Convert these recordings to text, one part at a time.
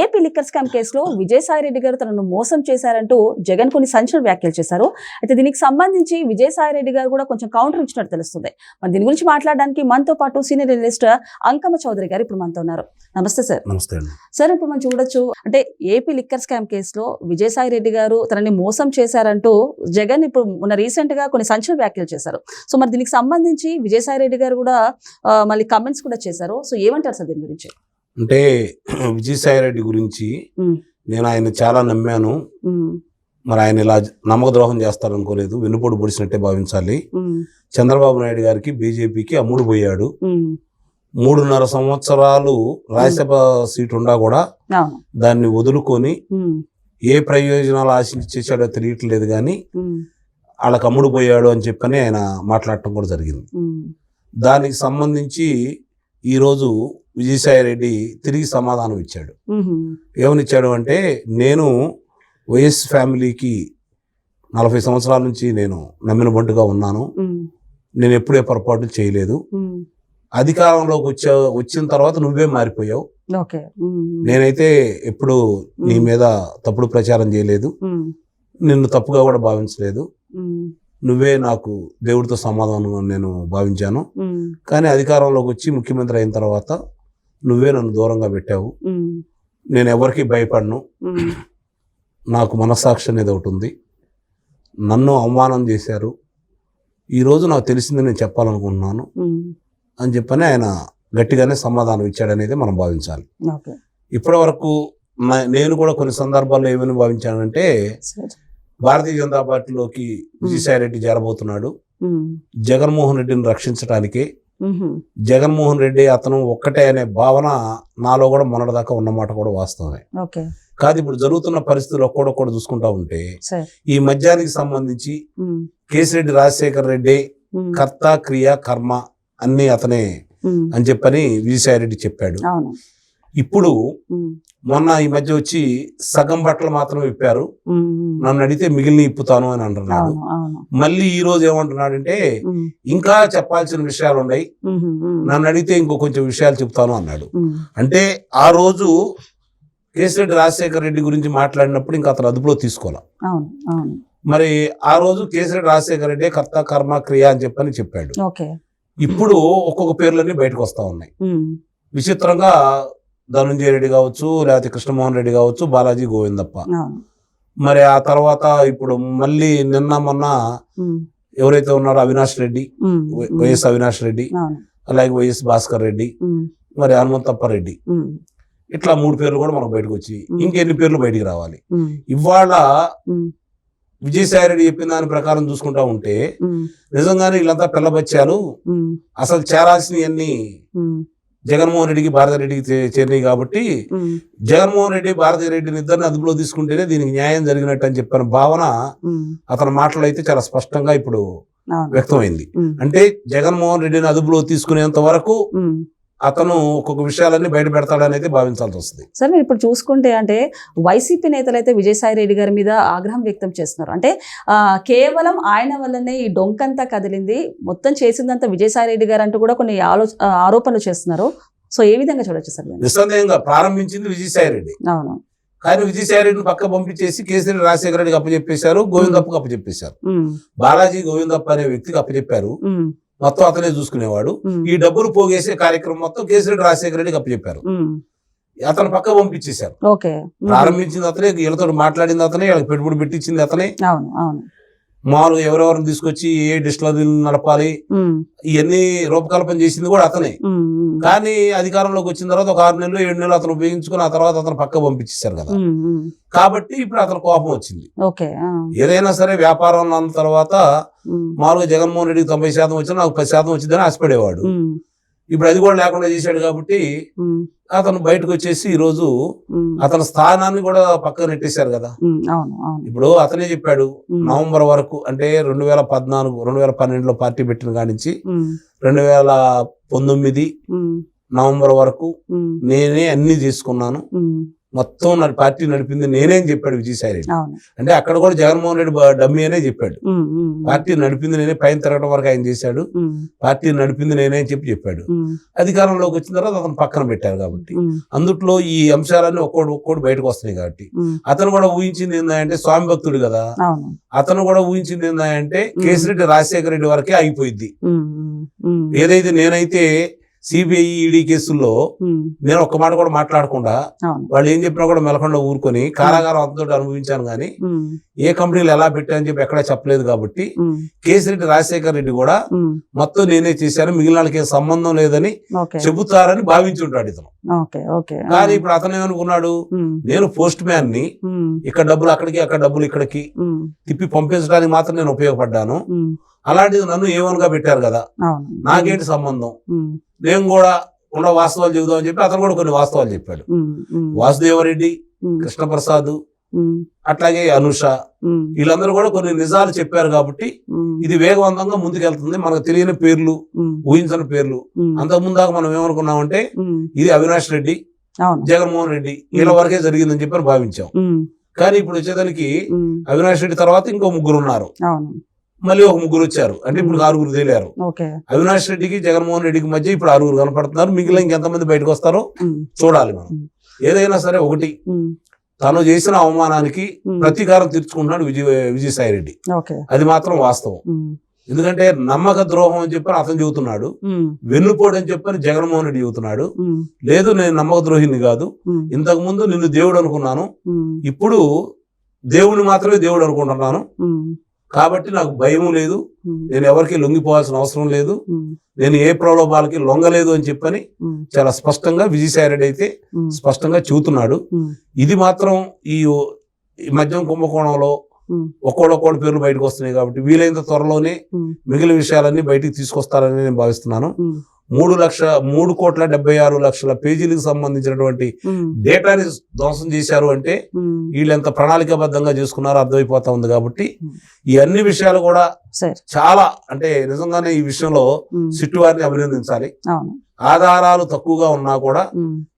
AP liquor scam కేసులో విజయసాయి రెడ్డి గారు తనను మోసం చేశారంటూ జగన్ కొన్ని సంచలన వ్యాఖ్యలు చేశారు. అయితే దీనికి సంబంధించి విజయసాయి రెడ్డి గారు కూడా కొంచెం కౌంటర్ ఇచ్చినట్టు తెలుస్తుంది. మరి దీని గురించి మాట్లాడడానికి మనతో పాటు సీనియర్ జర్నలిస్ట్ అంకమ్మ చౌదరి గారు ఇప్పుడు మనతో ఉన్నారు. నమస్తే సార్. నమస్తే సార్ ఇప్పుడు మనం చూడొచ్చు. అంటే ఏపీ లిక్కర్ స్కామ్ కేసులో విజయసాయి రెడ్డి గారు తనని మోసం చేశారంటూ జగన్ ఇప్పుడు మొన్న రీసెంట్గా కొన్ని సంచలన వ్యాఖ్యలు చేశారు. సో మరి దీనికి సంబంధించి విజయసాయి రెడ్డి గారు కూడా మళ్ళీ కమెంట్స్ కూడా చేశారు. సో ఏమంటారు సార్ దీని గురించి? అంటే విజయసాయి రెడ్డి గురించి. నేను ఆయన చాలా నమ్మాను. మరి ఆయన ఇలా నమ్మకద్రోహం చేస్తారనుకోలేదు. వెన్నుపోటు పొడిచినట్టే భావించాలి. చంద్రబాబు నాయుడు గారికి బీజేపీకి అమ్ముడు పోయాడు మూడున్నర సంవత్సరాలు రాజ్యసభ సీటు ఉండా కూడా దాన్ని వదులుకొని ఏ ప్రయోజనాలు ఆశించేసాడో తెలియట్లేదు కానీ వాళ్ళకి అమ్ముడు పోయాడు అని చెప్పని ఆయన మాట్లాడటం కూడా జరిగింది. దానికి సంబంధించి ఈరోజు విజయసాయి రెడ్డి తిరిగి సమాధానం ఇచ్చాడు. ఏమనిచ్చాడు అంటే నేను వైఎస్ ఫ్యామిలీకి నలభై సంవత్సరాల నుంచి నేను నమ్మిన బంటుగా ఉన్నాను. నేను ఎప్పుడే పొరపాటు చేయలేదు. అధికారంలోకి వచ్చా వచ్చిన తర్వాత నువ్వే మారిపోయావు. నేనైతే ఎప్పుడు నీ మీద తప్పుడు ప్రచారం చేయలేదు. నిన్ను తప్పుగా కూడా భావించలేదు. నువ్వే నాకు దేవుడితో సమాధానం నేను భావించాను. కానీ అధికారంలోకి వచ్చి ముఖ్యమంత్రి అయిన తర్వాత నువ్వే నన్ను దూరంగా పెట్టావు. నేను ఎవరికి భయపడను. నాకు మనస్సాక్షి అనేది ఒకటి ఉంది. నన్ను అవమానం చేశారు. ఈరోజు నాకు తెలిసింది నేను చెప్పాలనుకుంటున్నాను అని చెప్పని ఆయన గట్టిగానే సమాధానం ఇచ్చాడనేది మనం భావించాలి. ఇప్పటి వరకు నేను కూడా కొన్ని సందర్భాల్లో ఏమని భావించానంటే భారతీయ జనతా పార్టీలోకి విజయసాయి రెడ్డి చేరబోతున్నాడు జగన్మోహన్ రెడ్డిని రక్షించడానికి జగన్మోహన్ రెడ్డి అతను ఒక్కటే అనే భావన నాలో కూడా మొన్నటిదాకా ఉన్నమాట కూడా వాస్తవమే. కాదు ఇప్పుడు జరుగుతున్న పరిస్థితులు ఒక్కొక్కటి చూసుకుంటా ఉంటే ఈ మద్యానికి సంబంధించి కేసిరెడ్డి రాజశేఖర్ రెడ్డి కర్త క్రియ కర్మ అన్ని అతనే అని చెప్పని విజయసాయి రెడ్డి చెప్పాడు. ఇప్పుడు మొన్న ఈ మధ్య వచ్చి సగం బట్టలు మాత్రం ఇప్పారు నన్ను అడిగితే మిగిలిన ఇప్పుతాను అని అంటున్నాడు. మళ్ళీ ఈ రోజు ఏమంటున్నాడంటే ఇంకా చెప్పాల్సిన విషయాలు ఉన్నాయి. నన్ను అడిగితే ఇంకో కొంచెం విషయాలు చెప్తాను అన్నాడు. అంటే ఆ రోజు కేసిరెడ్డి రాజశేఖర్ రెడ్డి గురించి మాట్లాడినప్పుడు ఇంకా అతను అదుపులో తీసుకోవాలి? మరి ఆ రోజు కేసిరెడ్డి రాజశేఖర రెడ్డి కర్త కర్మ క్రియ అని చెప్పని చెప్పాడు. ఇప్పుడు ఒక్కొక్క పేర్లన్నీ బయటకు వస్తా ఉన్నాయి. విచిత్రంగా ధనుంజయ రెడ్డి కావచ్చు లేకపోతే కృష్ణమోహన్ రెడ్డి కావచ్చు బాలాజీ గోవిందప్ప. మరి ఆ తర్వాత ఇప్పుడు మళ్ళీ నిన్న మొన్న ఎవరైతే ఉన్నారో అవినాష్ రెడ్డి వైఎస్ అవినాష్ రెడ్డి అలాగే వైఎస్ భాస్కర్ రెడ్డి మరి హనుమంతప్ప రెడ్డి. ఇట్లా మూడు పేర్లు కూడా మనకు బయటకు వచ్చి. ఇంకెన్ని పేర్లు బయటికి రావాలి? ఇవాళ విజయసాయి రెడ్డి చెప్పిన దాని ప్రకారం చూసుకుంటా ఉంటే నిజంగానే వీళ్ళంతా పిల్లబచ్చాలు ఉమ్, అసలు చేరాల్సినవన్నీ జగన్మోహన్ రెడ్డికి భారత రెడ్డికి చేరినాయి కాబట్టి జగన్మోహన్ రెడ్డి భారత రెడ్డిని ఇద్దరిని అదుపులో తీసుకుంటేనే దీనికి న్యాయం జరిగినట్టు అని చెప్పిన భావన అతని మాటలు అయితే చాలా స్పష్టంగా ఇప్పుడు వ్యక్తమైంది. అంటే జగన్మోహన్ రెడ్డిని అదుపులో తీసుకునేంత వరకు. అతను ఒక్కొక్క విషయాలన్నీ బయట పెడతాడని అయితే భావించాల్సి వస్తుంది. సార్ మీరు ఇప్పుడు చూసుకుంటే అంటే వైసీపీ నేతలు అయితే విజయసాయి రెడ్డి గారి మీద ఆగ్రహం వ్యక్తం చేస్తున్నారు. అంటే కేవలం ఆయన వల్లనే ఈ డొంకంతా కదిలింది. మొత్తం చేసిందంతా విజయసాయి రెడ్డి గారు అంటూ కూడా కొన్ని ఆలో ఆరోపణలు చేస్తున్నారు. సో ఏ విధంగా చూడొచ్చు సార్? నిస్సందేహంగా ప్రారంభించింది విజయసాయి రెడ్డి. అవును. కానీ విజయసాయి రెడ్డిని పక్క పంపించేసి కేసీఆర్ రాజశేఖర రెడ్డికి అప్పచెప్పేశారు గోవిందప్పకి అప్పచెప్పేశారు. బాలాజీ గోవిందప్ప అనే వ్యక్తికి అప్పచెప్పారు. మొత్తం అతనే చూసుకునేవాడు. ఈ డబ్బులు పోగేసే కార్యక్రమం మొత్తం కేసీఆర్ రాజశేఖర రెడ్డికి అప్పచెప్పారు. అతను పక్క పంపించేశారు. ప్రారంభించింది అతనే వీళ్ళతో మాట్లాడింది అతనే వీళ్ళకి పెట్టుబడి పెట్టించింది అతనే. మామూలుగా ఎవరెవరిని తీసుకొచ్చి ఏ డిస్టిలరీలు నడపాలి ఇవన్నీ రూపకల్పన చేసింది కూడా అతనే. కానీ అధికారంలోకి వచ్చిన తర్వాత ఒక ఆరు నెలలు ఏడు నెలలు అతను ఉపయోగించుకుని ఆ తర్వాత అతను పక్క పంపించేశారు కదా. కాబట్టి ఇప్పుడు అతను కోపం వచ్చింది. ఏదైనా సరే వ్యాపారం అన్న తర్వాత మామూలుగా జగన్మోహన్ రెడ్డికి తొంభై శాతం వచ్చినా నాకు పది శాతం వచ్చిందని ఆశపడేవాడు. ఇప్పుడు అది కూడా లేకుండా చేశాడు కాబట్టి అతను బయటకు వచ్చేసి ఈ రోజు అతని స్థానాన్ని కూడా పక్కన నెట్టేశారు కదా. ఇప్పుడు అతనే చెప్పాడు నవంబర్ వరకు అంటే రెండు వేల పద్నాలుగు రెండు వేల పన్నెండులో పార్టీ పెట్టిన కాడి నుంచి ఉమ్, రెండు వేల పంతొమ్మిది నవంబర్ వరకు నేనే అన్ని తీసుకున్నాను. మొత్తం నా పార్టీ నడిపింది నేనేం చెప్పాడు విజయసాయి రెడ్డి అంటే అక్కడ కూడా జగన్మోహన్ రెడ్డి డమ్మీ అనే చెప్పాడు. పార్టీ నడిపింది నేనే పైన తిరగడం వరకు ఆయన చేశాడు. పార్టీ నడిపింది నేనే అని చెప్పి చెప్పాడు. అధికారంలోకి వచ్చిన తర్వాత అతను పక్కన పెట్టారు కాబట్టి. అందుట్లో ఈ అంశాలన్నీ ఒక్కోటి ఒక్కోటి బయటకు వస్తున్నాయి కాబట్టి. అతను కూడా ఊహించింది ఏంటంటే స్వామి భక్తుడు కదా. అతను కూడా ఊహించింది ఏంటంటే కేసిరెడ్డి రాజశేఖర రెడ్డి వరకే అయిపోయింది ఏదైతే నేనైతే సిబిఐ ఈడీ కేసుల్లో నేను ఒక్క మాట కూడా మాట్లాడకుండా వాళ్ళు ఏం చెప్పినా కూడా మెలకుండా ఊరుకొని కారాగారం అంతతో అనుభవించాను కానీ ఏ కంపెనీలు ఎలా పెట్టారని చెప్పి ఎక్కడా చెప్పలేదు కాబట్టి కేసిరెడ్డి రాజశేఖర రెడ్డి కూడా మొత్తం నేనే చేశాను మిగిలిన వాళ్ళకి సంబంధం లేదని చెబుతారని భావించుంటాడు ఇతను. కానీ ఇప్పుడు అతను ఏమనుకున్నాడు? నేను పోస్ట్ మ్యాన్ని ఇక్కడ డబ్బులు అక్కడికి అక్కడ డబ్బులు ఇక్కడికి తిప్పి పంపించడానికి మాత్రం నేను ఉపయోగపడ్డాను. అలాంటిది నన్ను ఏమనుగా పెట్టారు కదా? నాకేంటి సంబంధం? నేను కూడా ఉన్న వాస్తవాలు చెబుదామని చెప్పి అతను కూడా కొన్ని వాస్తవాలు చెప్పాడు. వాసుదేవరెడ్డి కృష్ణప్రసాద్ అట్లాగే అనుష వీళ్ళందరూ కూడా కొన్ని నిజాలు చెప్పారు కాబట్టి ఇది వేగవంతంగా ముందుకెళ్తుంది. మనకు తెలియని పేర్లు ఊహించని పేర్లు. ఉమ్, అంతకు దాకా మనం ఏమనుకున్నామంటే ఇది అవినాష్ రెడ్డి జగన్మోహన్ రెడ్డి వీళ్ళ వరకే జరిగిందని చెప్పి భావించాం. కానీ ఇప్పుడు వచ్చేదానికి అవినాష్ రెడ్డి తర్వాత ఇంకో ముగ్గురు ఉన్నారు. మళ్ళీ ఒక ముగ్గురు వచ్చారు. అంటే ఇప్పుడు ఆరుగురు తేలారు. అవినాష్ రెడ్డికి జగన్మోహన్ రెడ్డికి మధ్య ఇప్పుడు ఆరుగురు కనపడుతున్నారు. మిగిలిన ఇంకెంతమంది బయటకు వస్తారో చూడాలి మనం. ఏదైనా సరే ఒకటి. తను చేసిన అవమానానికి ప్రతీకారం తీర్చుకుంటున్నాడు విజయ విజయసాయి రెడ్డి అది మాత్రం వాస్తవం. ఎందుకంటే నమ్మక ద్రోహం అని చెప్పని అతను చెబుతున్నాడు. ఉమ్, వెన్నుపోటు అని చెప్పని జగన్మోహన్ రెడ్డి చెబుతున్నాడు. లేదు నేను నమ్మక ద్రోహిని కాదు. ఇంతకు ముందు నిన్ను దేవుడు అనుకున్నాను. ఇప్పుడు దేవుడిని మాత్రమే దేవుడు అనుకుంటున్నాను. కాబట్టి నాకు భయం లేదు. నేను ఎవరికి లొంగిపోవాల్సిన అవసరం లేదు. నేను ఏ ప్రలోభాలకి లొంగలేదు అని చెప్పని చాలా స్పష్టంగా విజయసాయి రెడ్డి అయితే స్పష్టంగా చెబుతున్నాడు. ఉమ్, ఇది మాత్రం ఈ మద్యం కుంభకోణంలో ఒక్కోడొక్కోడి పేర్లు బయటకు వస్తున్నాయి కాబట్టి వీలైనంత త్వరలోనే మిగిలిన విషయాలన్నీ బయటికి తీసుకొస్తారని నేను భావిస్తున్నాను. మూడు లక్ష మూడు కోట్ల డెబ్బై ఆరు లక్షల పేజీలకు సంబంధించినటువంటి డేటాని ధ్వంసం చేశారు అంటే ఉమ్, వీళ్ళు ఎంత ప్రణాళికాబద్ధంగా చేసుకున్నారో అర్థమైపోతా ఉంది కాబట్టి. ఈ అన్ని విషయాలు కూడా చాలా అంటే నిజంగానే ఈ విషయంలో సిట్టు వారిని అభినందించాలి. ఆధారాలు తక్కువగా ఉన్నా కూడా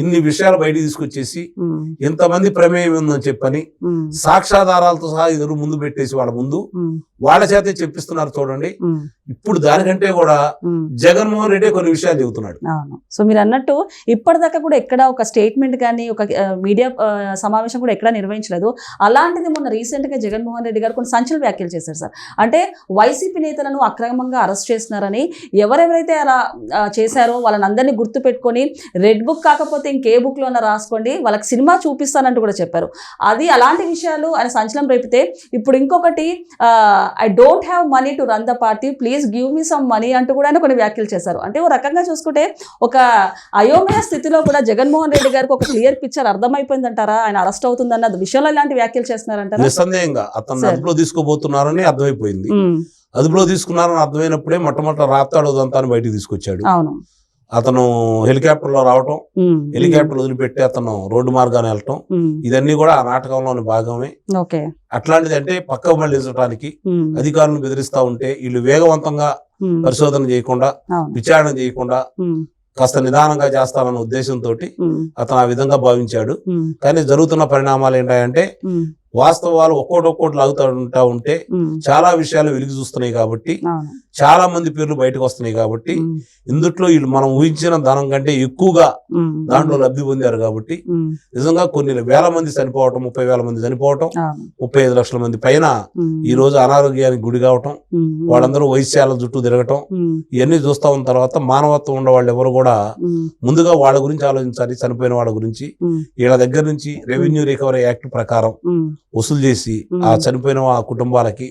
ఇన్ని విషయాలు బయటికి తీసుకొచ్చేసి ఉమ్, ఇంతమంది ప్రమేయం ఉందని చెప్పని సాక్ష్యాధారాలతో సహా ఎదురు ముందు పెట్టేసి వాళ్ళ ముందు వాళ్ళ చేతే చెప్పిస్తున్నారు చూడండి. ఇప్పుడు దానికంటే కూడా. జగన్మోహన్ రెడ్డి కొన్ని విషయాలు చెబుతున్నాడు. సో మీరు అన్నట్టు ఇప్పటిదాకా కూడా ఎక్కడ ఒక స్టేట్మెంట్ కానీ ఒక మీడియా సమావేశం కూడా ఎక్కడ నిర్వహించలేదు. అలాంటిది మొన్న రీసెంట్గా జగన్మోహన్ రెడ్డి గారు కొన్ని సంచలన వ్యాఖ్యలు చేశారు సార్. అంటే వైసీపీ నేతలను అక్రమంగా అరెస్ట్ చేస్తున్నారని ఎవరెవరైతే అలా చేశారో వాళ్ళని అందరినీ గుర్తు పెట్టుకొని రెడ్ బుక్ కాకపోతే ఇంకే బుక్ లోన రాసుకోండి. వాళ్ళకి సినిమా చూపిస్తానంటూ కూడా చెప్పారు. అది అలాంటి విషయాలు ఆయన సంచలనం రేపితే ఇప్పుడు ఇంకొకటి I don't have money to run the party please give me some money అంటూ కూడా ఆయన కొన్ని వ్యాఖ్యలు చేశారు. అంటే ఓ రకంగా చూసుకుంటే ఒక అయోమయ స్థితిలో కూడా జగన్మోహన్ రెడ్డి గారికి ఒక క్లియర్ పిక్చర్ అర్థమైపోయిందంటారా? ఆయన అరెస్ట్ అవుతుందన్న విషయంలో ఇలాంటి వ్యాఖ్యలు చేస్తున్నారంటారా? నిస్సందేహంగా అతను సరే. అదుపులో తీసుకోబోతున్నారని అర్థమైపోయింది. అదుపులో తీసుకున్నారని అర్థమైనప్పుడే మొట్టమొదటి రాప్తాడు ఉదంతాన్ని బయటికి తీసుకొచ్చాడు. అవును. అతను హెలికాప్టర్లో రావటం హెలికాప్టర్ వదిలిపెట్టి అతను రోడ్డు మార్గాన్ని వెళ్ళటం ఇదన్నీ కూడా ఆ నాటకంలోని భాగమే. అట్లాంటిది అంటే పక్క మళ్ళించడానికి అధికారులను బెదిరిస్తా ఉంటే వీళ్ళు వేగవంతంగా పరిశోధన చేయకుండా విచారణ చేయకుండా కాస్త నిదానంగా చేస్తానన్న ఉద్దేశంతో అతను ఆ విధంగా భావించాడు. కానీ జరుగుతున్న పరిణామాలు ఏంటంటే వాస్తవాలు ఒక్కోటి ఒక్కోటి లాగుతూ ఉంటా ఉంటే చాలా విషయాలు వెలికి చూస్తున్నాయి కాబట్టి చాలా మంది పేర్లు బయటకు వస్తున్నాయి కాబట్టి ఇందుట్లో వీళ్ళు మనం ఊహించిన ధనం కంటే ఎక్కువగా దాంట్లో లబ్ధి పొందారు కాబట్టి నిజంగా కొన్ని వేల మంది చనిపోవటం ముప్పై వేల మంది చనిపోవటం ముప్పై ఐదు లక్షల మంది పైన ఈ రోజు అనారోగ్యానికి గుడి కావటం వాళ్ళందరూ వైశ్యాల చుట్టూ తిరగటం ఇవన్నీ చూస్తా ఉన్న తర్వాత మానవత్వం ఉన్న వాళ్ళు ఎవరు కూడా ముందుగా వాళ్ళ గురించి ఆలోచించాలి చనిపోయిన వాళ్ళ గురించి. వీళ్ళ దగ్గర నుంచి రెవెన్యూ రికవరీ యాక్ట్ ప్రకారం వసూలు చేసి. ఆ చనిపోయిన ఆ కుటుంబాలకి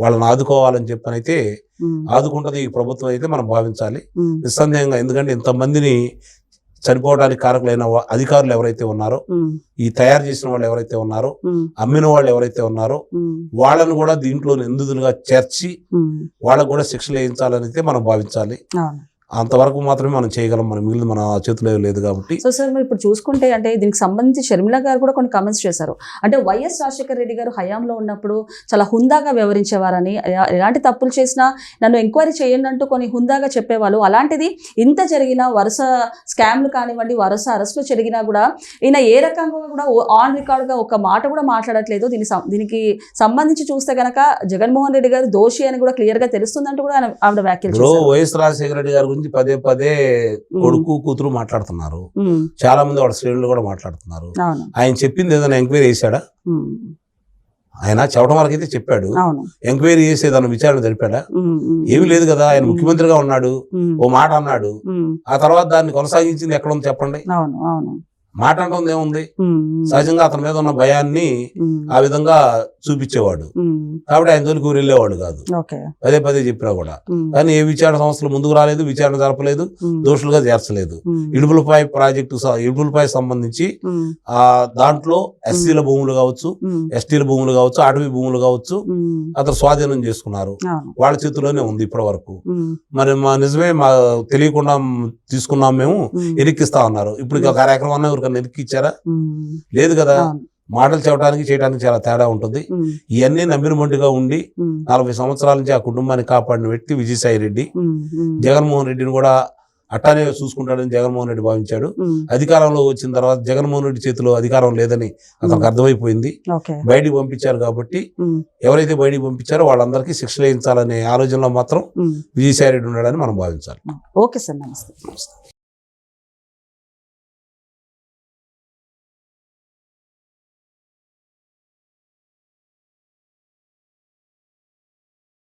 వాళ్ళని ఆదుకోవాలని చెప్పనైతే ఉమ్, ఆదుకుంటది ఈ ప్రభుత్వం అయితే మనం భావించాలి. నిస్సందేహంగా ఎందుకంటే ఇంతమందిని చనిపోవడానికి కారకులైన అధికారులు ఎవరైతే ఉన్నారో ఈ తయారు చేసిన వాళ్ళు ఎవరైతే ఉన్నారో అమ్మిన వాళ్ళు ఎవరైతే ఉన్నారో వాళ్ళను కూడా దీంట్లో నిందితులుగా చేర్చి వాళ్ళకు కూడా శిక్షలు వేయించాలని అయితే మనం భావించాలి. అంతవరకు మాత్రమే మనం చేయగలం మనం మిగిలిన మన చేతిలో లేదు కాబట్టి. సో సార్ మరి ఇప్పుడు చూసుకుంటే అంటే దీనికి సంబంధించి షర్మిల గారు కూడా కొన్ని కమెంట్స్ చేశారు. అంటే వైఎస్ రాజశేఖర రెడ్డి గారు హయాంలో ఉన్నప్పుడు చాలా హుందాగా వ్యవహరించేవారని ఎలాంటి తప్పులు చేసినా నన్ను ఎంక్వైరీ చేయండి అంటూ కొన్ని హుందాగా చెప్పేవాళ్ళు. అలాంటిది ఇంత జరిగిన వరుస స్కామ్లు కానివ్వండి వరుస అరెస్టులు జరిగినా కూడా ఈయన ఏ రకంగా కూడా ఆన్ రికార్డ్గా ఒక మాట కూడా మాట్లాడట్లేదు. దీని దీనికి సంబంధించి చూస్తే గనక జగన్మోహన్ రెడ్డి గారు దోషి అని కూడా క్లియర్గా తెలుస్తుందంటూ కూడా ఆయన- ఆవిడ వ్యాఖ్యలు వైఎస్ రాజశేఖర రెడ్డి గారి గురించి పదే పదే కొడుకు కూతురు మాట్లాడుతున్నారు. చాలా మంది వాళ్ళ శ్రేణులు కూడా మాట్లాడుతున్నారు. ఆయన చెప్పింది ఏదైనా ఎంక్వైరీ చేశాడా? ఆయన చెప్పడం వరకు అయితే చెప్పాడు ఎంక్వైరీ చేసి ఏదైనా విచారణ జరిపాడా? ఏమీ లేదు కదా ఆయన. ముఖ్యమంత్రిగా ఉన్నాడు ఓ మాట అన్నాడు. ఆ తర్వాత దాన్ని కొనసాగించింది ఎక్కడ ఉంది చెప్పండి? మాట అంటుంది ఏముంది? సహజంగా అతని మీద ఉన్న భయాన్ని ఆ విధంగా చూపించేవాడు. కాబట్టి ఆయన జోలికి ఊరు వెళ్ళేవాడు కాదు పదే పదే చెప్పినా కూడా. కానీ ఏ విచారణ సంస్థలు ముందుకు రాలేదు విచారణ జరపలేదు దోషులుగా చేర్చలేదు. ఇడుపులపై ప్రాజెక్టు ఇడుపులపై సంబంధించి ఆ దాంట్లో ఎస్సీల భూములు కావచ్చు ఎస్టీల భూములు కావచ్చు అటవీ భూములు కావచ్చు అతను స్వాధీనం చేసుకున్నారు. వాళ్ళ చేతిలోనే ఉంది ఇప్పటి వరకు మరి మా నిజమే మా తెలియకుండా తీసుకున్నాం మేము ఉమ్, ఎరిక్కిస్తా ఉన్నారు ఇప్పుడు ఇక కార్యక్రమాన్ని ఎవరికైనా ఎరికిచ్చారా ఉమ్, లేదు కదా. మాటలు చెప్పడానికి చేయడానికి చాలా తేడా ఉంటుంది. ఇవన్నీ నమ్మిన మొండిగా ఉండి నలభై సంవత్సరాల నుంచి ఆ కుటుంబాన్ని కాపాడిన వ్యక్తి విజయసాయి రెడ్డి. జగన్మోహన్ రెడ్డిని కూడా అట్టానే చూసుకుంటాడని జగన్మోహన్ రెడ్డి భావించాడు. అధికారంలో వచ్చిన తర్వాత జగన్మోహన్ రెడ్డి చేతిలో అధికారం లేదని అతనికి అర్థమైపోయింది. బయటికి పంపించారు కాబట్టి ఎవరైతే బయటికి పంపించారో వాళ్ళందరికీ శిక్ష వేయించాలనే ఆలోచనలో మాత్రం విజయసాయి రెడ్డి ఉన్నాడని మనం భావించాలి. ఓకే సార్ నమస్తే.